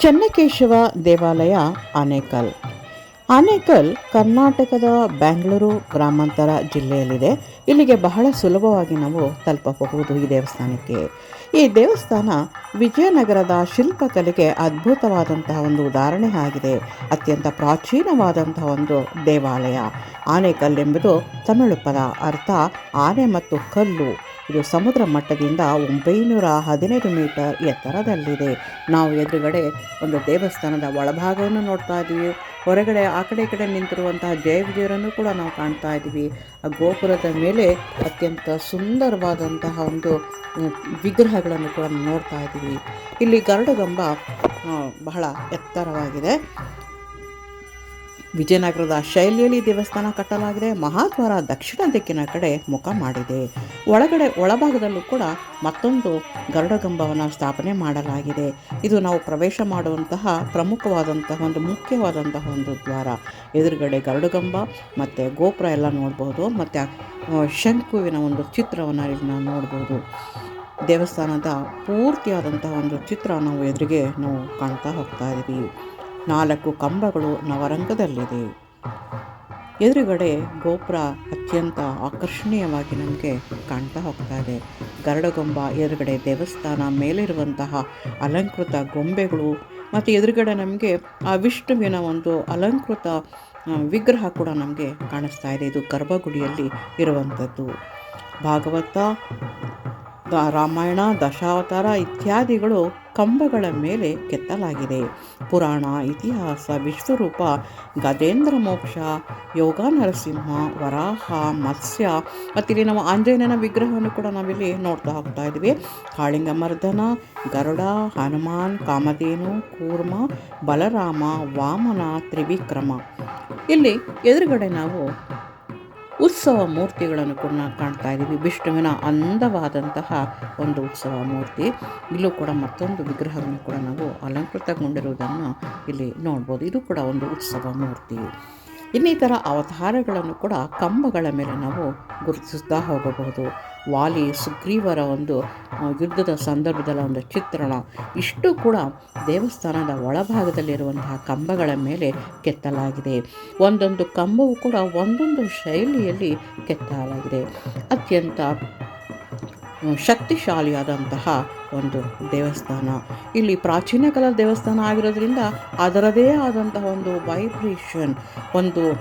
ಚೆನ್ನಕೇಶವ ದೇವಾಲಯ ಆನೇಕಲ್. ಆನೇಕಲ್ ಕರ್ನಾಟಕದ ಬೆಂಗಳೂರು ಗ್ರಾಮಾಂತರ ಜಿಲ್ಲೆಯಲ್ಲಿದೆ. ಇಲ್ಲಿಗೆ ಬಹಳ ಸುಲಭವಾಗಿ ನಾವು ತಲುಪಬಹುದು ಈ ದೇವಸ್ಥಾನಕ್ಕೆ. ಈ ದೇವಸ್ಥಾನ ವಿಜಯನಗರದ ಶಿಲ್ಪಕಲೆಗೆ ಅದ್ಭುತವಾದಂತಹ ಒಂದು ಉದಾಹರಣೆ ಆಗಿದೆ. ಅತ್ಯಂತ ಪ್ರಾಚೀನವಾದಂತಹ ಒಂದು ದೇವಾಲಯ. ಆನೆಕಲ್ ಎಂಬುದು ತಮಿಳು ಪದ ಅರ್ಥ ಆನೆ ಮತ್ತು ಕಲ್ಲು. ಇದು ಸಮುದ್ರ ಮಟ್ಟದಿಂದ ಒಂಬೈನೂರ ಹದಿನೈದು ಮೀಟರ್ ಎತ್ತರದಲ್ಲಿದೆ. ನಾವು ಎದುರುಗಡೆ ಒಂದು ದೇವಸ್ಥಾನದ ಒಳಭಾಗವನ್ನು ನೋಡ್ತಾ ಇದ್ದೀವಿ. ಹೊರಗಡೆ ಆ ಕಡೆ ಈ ಕಡೆ ನಿಂತಿರುವಂತಹ ಜಯ ವಿಜಯರನ್ನು ಕೂಡ ನಾವು ಕಾಣ್ತಾ ಇದ್ದೀವಿ. ಆ ಗೋಪುರದ ಮೇಲೆ ಅತ್ಯಂತ ಸುಂದರವಾದಂತಹ ಒಂದು ವಿಗ್ರಹಗಳನ್ನು ಕೂಡ ನೋಡ್ತಾ ಇದ್ದೀವಿ. ಇಲ್ಲಿ ಗರುಡಗಂಬ ಗಂಬ ಬಹಳ ಎತ್ತರವಾಗಿದೆ. ವಿಜಯನಗರದ ಶೈಲಿಯಲ್ಲಿ ದೇವಸ್ಥಾನ ಕಟ್ಟಲಾಗಿದೆ. ಮಹಾದ್ವಾರ ದಕ್ಷಿಣ ದಿಕ್ಕಿನ ಕಡೆ ಮುಖ ಮಾಡಿದೆ. ಒಳಗಡೆ, ಒಳಭಾಗದಲ್ಲೂ ಕೂಡ ಮತ್ತೊಂದು ಗರುಡಗಂಬವನ್ನು ಸ್ಥಾಪನೆ ಮಾಡಲಾಗಿದೆ. ಇದು ನಾವು ಪ್ರವೇಶ ಮಾಡುವಂತಹ ಪ್ರಮುಖವಾದಂತಹ ಒಂದು, ಮುಖ್ಯವಾದಂತಹ ಒಂದು ದ್ವಾರ. ಎದುರುಗಡೆ ಗರುಡಗಂಬ, ಮತ್ತು ಗೋಪುರ ಎಲ್ಲ ನೋಡ್ಬೋದು, ಮತ್ತು ಶಂಕುವಿನ ಒಂದು ಚಿತ್ರವನ್ನು ಇಲ್ಲಿ ನಾವು ನೋಡ್ಬೋದು. ದೇವಸ್ಥಾನದ ಪೂರ್ತಿಯಾದಂತಹ ಒಂದು ಚಿತ್ರ ನಾವು ಎದುರಿಗೆ ನಾವು ಕಾಣ್ತಾ ಹೋಗ್ತಾ ಇದ್ದೀವಿ ನಾಲ್ಕು ಕಂಬಗಳು ನವರಂಗದಲ್ಲಿದೆ. ಎದುರುಗಡೆ ಗೋಪುರ ಅತ್ಯಂತ ಆಕರ್ಷಣೀಯವಾಗಿ ನಮಗೆ ಕಾಣ್ತಾ ಹೋಗ್ತಾ ಇದೆ. ಗರಡಗೊಂಬ ಎದುರುಗಡೆ ದೇವಸ್ಥಾನ ಮೇಲಿರುವಂತಹ ಅಲಂಕೃತ ಗೊಂಬೆಗಳು ಮತ್ತು ಎದುರುಗಡೆ ನಮಗೆ ಆ ವಿಷ್ಣುವಿನ ಒಂದು ಅಲಂಕೃತ ವಿಗ್ರಹ ಕೂಡ ನಮಗೆ ಕಾಣಿಸ್ತಾ ಇದೆ. ಇದು ಗರ್ಭಗುಡಿಯಲ್ಲಿ ಇರುವಂಥದ್ದು. ಭಾಗವತ ರಾಮಾಯಣ, ದಶಾವತಾರ ಇತ್ಯಾದಿಗಳು ಕಂಬಗಳ ಮೇಲೆ ಕೆತ್ತಲಾಗಿದೆ. ಪುರಾಣ, ಇತಿಹಾಸ, ವಿಶ್ವರೂಪ, ಗಜೇಂದ್ರ ಮೋಕ್ಷ ಯೋಗ ನರಸಿಂಹ ವರಾಹ, ಮತ್ಸ್ಯ ಮತ್ತು ಇಲ್ಲಿ ನಾವು ಆಂಜನೇಯನ ವಿಗ್ರಹವನ್ನು ಕೂಡ ನಾವಿಲ್ಲಿ ನೋಡ್ತಾ ಹೋಗ್ತಾ ಇದ್ದೀವಿ. ಕಾಳಿಂಗ ಮರ್ದನ ಗರುಡ, ಹನುಮಾನ್, ಕಾಮಧೇನು, ಕೂರ್ಮ, ಬಲರಾಮ, ವಾಮನ, ತ್ರಿವಿಕ್ರಮ. ಇಲ್ಲಿ ಎದುರುಗಡೆ ನಾವು ಉತ್ಸವ ಮೂರ್ತಿಗಳನ್ನು ಕೂಡ ನಾವು ಕಾಣ್ತಾ ಇದ್ದೀವಿ. ವಿಷ್ಣುವಿನ ಅಂದವಾದಂತಹ ಒಂದು ಉತ್ಸವ ಮೂರ್ತಿ. ಇಲ್ಲೂ ಕೂಡ ಮತ್ತೊಂದು ವಿಗ್ರಹವನ್ನು ಕೂಡ ನಾವು ಅಲಂಕೃತಗೊಂಡಿರುವುದನ್ನು ಇಲ್ಲಿ ನೋಡ್ಬೋದು. ಇದು ಕೂಡ ಒಂದು ಉತ್ಸವ ಮೂರ್ತಿ. ಇನ್ನಿತರ ಅವತಾರಗಳನ್ನು ಕೂಡ ಕಂಬಗಳ ಮೇಲೆ ನಾವು ಗುರುತಿಸುತ್ತಾ ಹೋಗಬಹುದು. ವಾಲಿ ಸುಗ್ರೀವರ ಒಂದು ಯುದ್ಧದ ಸಂದರ್ಭದಲ್ಲಿ ಒಂದು ಚಿತ್ರಣ. ಇಷ್ಟು ಕೂಡ ದೇವಸ್ಥಾನದ ಒಳಭಾಗದಲ್ಲಿರುವಂತಹ ಕಂಬಗಳ ಮೇಲೆ ಕೆತ್ತಲಾಗಿದೆ. ಒಂದೊಂದು ಕಂಬವು ಕೂಡ ಒಂದೊಂದು ಶೈಲಿಯಲ್ಲಿ ಕೆತ್ತಲಾಗಿದೆ. ಅತ್ಯಂತ ಶಕ್ತಿಶಾಲಿಯಾದಂತಹ ಒಂದು ದೇವಸ್ಥಾನ. ಇಲ್ಲಿ ಪ್ರಾಚೀನ ಕಾಲದ ದೇವಸ್ಥಾನ ಆಗಿರೋದ್ರಿಂದ ಅದರದೇ ಆದಂತಹ ಒಂದು ವೈಬ್ರೇಷನ್ ಒಂದು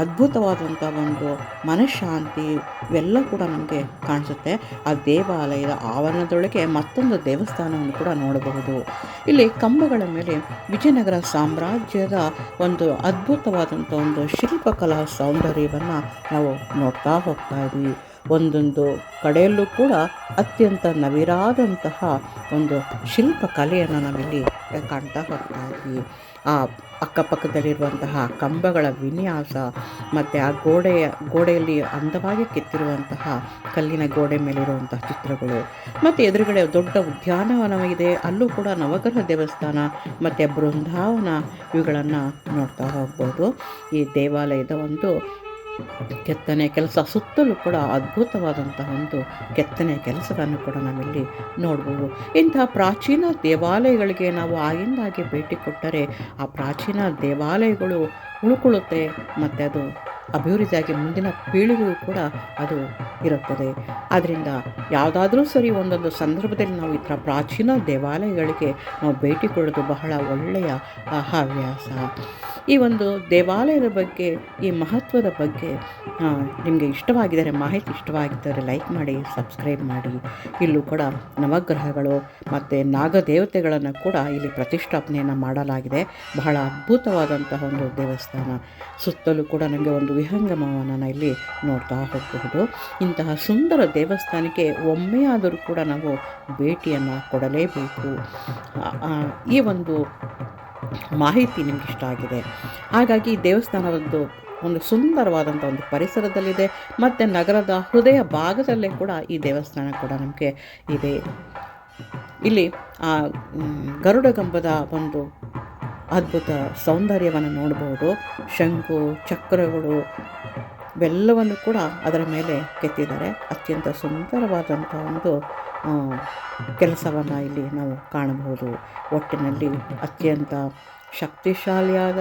ಅದ್ಭುತವಾದಂಥ ಒಂದು ಮನಃಶಾಂತಿ ಇವೆಲ್ಲ ಕೂಡ ನಮಗೆ ಕಾಣಿಸುತ್ತೆ. ಆ ದೇವಾಲಯದ ಆವರಣದೊಳಗೆ ಮತ್ತೊಂದು ದೇವಸ್ಥಾನವನ್ನು ಕೂಡ ನೋಡಬಹುದು. ಇಲ್ಲಿ ಕಂಬಗಳ ಮೇಲೆ ವಿಜಯನಗರ ಸಾಮ್ರಾಜ್ಯದ ಒಂದು ಅದ್ಭುತವಾದಂಥ ಒಂದು ಶಿಲ್ಪಕಲಾ ಸೌಂದರ್ಯವನ್ನು ನಾವು ನೋಡ್ತಾ ಹೋಗ್ತಾ ಇದ್ದೀವಿ ಒಂದೊಂದು ಕಡೆಯಲ್ಲೂ ಕೂಡ ಅತ್ಯಂತ ನವಿರಾದಂತಹ ಒಂದು ಶಿಲ್ಪಕಲೆಯನ್ನು ನಾವಿಲ್ಲಿ ಕಾಣ್ತಾ ಹೋಗ್ತಾ ಇದ್ವಿ. ಆ ಅಕ್ಕಪಕ್ಕದಲ್ಲಿರುವಂತಹ ಕಂಬಗಳ ವಿನ್ಯಾಸ ಮತ್ತು ಆ ಗೋಡೆಯ, ಗೋಡೆಯಲ್ಲಿ ಅಂದವಾಗಿ ಕೆತ್ತಿರುವಂತಹ ಕಲ್ಲಿನ ಗೋಡೆ ಮೇಲಿರುವಂತಹ ಚಿತ್ರಗಳು ಮತ್ತು ಎದುರುಗಡೆ ದೊಡ್ಡ ಉದ್ಯಾನವನವಿದೆ ಅಲ್ಲೂ ಕೂಡ ನವಗ್ರಹ ದೇವಸ್ಥಾನ ಮತ್ತು ಬೃಂದಾವನ ಇವುಗಳನ್ನು ನೋಡ್ತಾ ಹೋಗ್ಬೋದು. ಈ ದೇವಾಲಯದ ಒಂದು ಕೆತ್ತನೆ ಕೆಲಸ ಸುತ್ತಲೂ ಕೂಡ ಅದ್ಭುತವಾದಂತಹ ಒಂದು ಕೆತ್ತನೆ ಕೆಲಸವನ್ನು ಕೂಡ ನಾವಿಲ್ಲಿ ನೋಡ್ಬೋದು. ಇಂತಹ ಪ್ರಾಚೀನ ದೇವಾಲಯಗಳಿಗೆ ನಾವು ಆಗಿಂದಾಗೆ ಭೇಟಿ ಕೊಟ್ಟರೆ ಆ ಪ್ರಾಚೀನ ದೇವಾಲಯಗಳು ಉಳ್ಕೊಳ್ಳುತ್ತೆ, ಮತ್ತು ಅದು ಅಭಿವೃದ್ಧಿಯಾಗಿ ಮುಂದಿನ ಪೀಳಿಗೆಯೂ ಕೂಡ ಅದು ಇರುತ್ತದೆ. ಆದ್ದರಿಂದ ಯಾವುದಾದ್ರೂ ಸರಿ ಒಂದೊಂದು ಸಂದರ್ಭದಲ್ಲಿ ನಾವು ಈ ಥರ ಪ್ರಾಚೀನ ದೇವಾಲಯಗಳಿಗೆ ನಾವು ಭೇಟಿ ಕೊಡೋದು ಬಹಳ ಒಳ್ಳೆಯ ಹವ್ಯಾಸ. ಈ ಒಂದು ದೇವಾಲಯದ ಬಗ್ಗೆ, ಈ ಮಹತ್ವದ ಬಗ್ಗೆ ನಿಮಗೆ ಇಷ್ಟವಾಗಿದ್ದರೆ, ಮಾಹಿತಿ ಇಷ್ಟವಾಗಿದ್ದರೆ ಲೈಕ್ ಮಾಡಿ, ಸಬ್ಸ್ಕ್ರೈಬ್ ಮಾಡಿ. ಇಲ್ಲೂ ಕೂಡ ನವಗ್ರಹಗಳು ಮತ್ತು ನಾಗದೇವತೆಗಳನ್ನು ಕೂಡ ಇಲ್ಲಿ ಪ್ರತಿಷ್ಠಾಪನೆಯನ್ನು ಮಾಡಲಾಗಿದೆ. ಬಹಳ ಅದ್ಭುತವಾದಂತಹ ಒಂದು ದೇವಸ್ಥಾನ. ಸುತ್ತಲೂ ಕೂಡ ನಮಗೆ ಒಂದು ವಿಹಂಗಮವನ್ನು ನಾವು ಇಲ್ಲಿ ನೋಡ್ತಾ ಹೋಗಬಹುದು. ಇಂತಹ ಸುಂದರ ದೇವಸ್ಥಾನಕ್ಕೆ ಒಮ್ಮೆಯಾದರೂ ಕೂಡ ನಾವು ಭೇಟಿಯನ್ನು ಕೊಡಲೇಬೇಕು. ಈ ಒಂದು ಮಾಹಿತಿ ನಿಮ್ಗೆ ಇಷ್ಟ ಆಗಿದೆ. ಹಾಗಾಗಿ ಈ ದೇವಸ್ಥಾನ ಒಂದು ಒಂದು ಸುಂದರವಾದಂಥ ಒಂದು ಪರಿಸರದಲ್ಲಿದೆ. ಮತ್ತು ನಗರದ ಹೃದಯ ಭಾಗದಲ್ಲೇ ಕೂಡ ಈ ದೇವಸ್ಥಾನ ಕೂಡ ನಮಗೆ ಇದೆ. ಇಲ್ಲಿ ಆ ಗರುಡಗಂಬದ ಒಂದು ಅದ್ಭುತ ಸೌಂದರ್ಯವನ್ನು ನೋಡಬಹುದು ಶಂಕು, ಚಕ್ರಗಳು ಬೆಲ್ಲವನ್ನು ಕೂಡ ಅದರ ಮೇಲೆ ಕೆತ್ತಿದ್ದಾರೆ. ಅತ್ಯಂತ ಸುಂದರವಾದಂಥ ಒಂದು ಕೆಲಸವನ್ನು ಇಲ್ಲಿ ನಾವು ಕಾಣಬಹುದು. ಒಟ್ಟಿನಲ್ಲಿ ಅತ್ಯಂತ ಶಕ್ತಿಶಾಲಿಯಾದ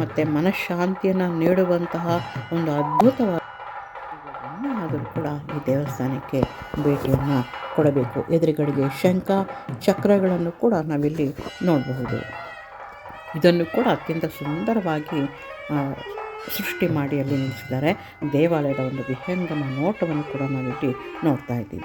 ಮತ್ತು ಮನಃಶಾಂತಿಯನ್ನು ನೀಡುವಂತಹ ಒಂದು ಅದ್ಭುತವಾದ ಆದರೂ ಕೂಡ ಈ ದೇವಸ್ಥಾನಕ್ಕೆ ಭೇಟಿಯನ್ನು ಕೊಡಬೇಕು. ಎದುರುಗಳಿಗೆ ಶಂಖ, ಚಕ್ರಗಳನ್ನು ಕೂಡ ನಾವಿಲ್ಲಿ ನೋಡಬಹುದು. ಇದನ್ನು ಕೂಡ ಅತ್ಯಂತ ಸುಂದರವಾಗಿ ಸೃಷ್ಟಿ ಮಾಡಿ ಅಲ್ಲಿ ನಿಲ್ಲಿಸಿದ್ದಾರೆ. ದೇವಾಲಯದ ಒಂದು ವಿಹಂಗಮ ನೋಟವನ್ನು ಕೂಡ ನಾವಿಲ್ಲಿ ನೋಡ್ತಾ ಇದ್ದೀವಿ.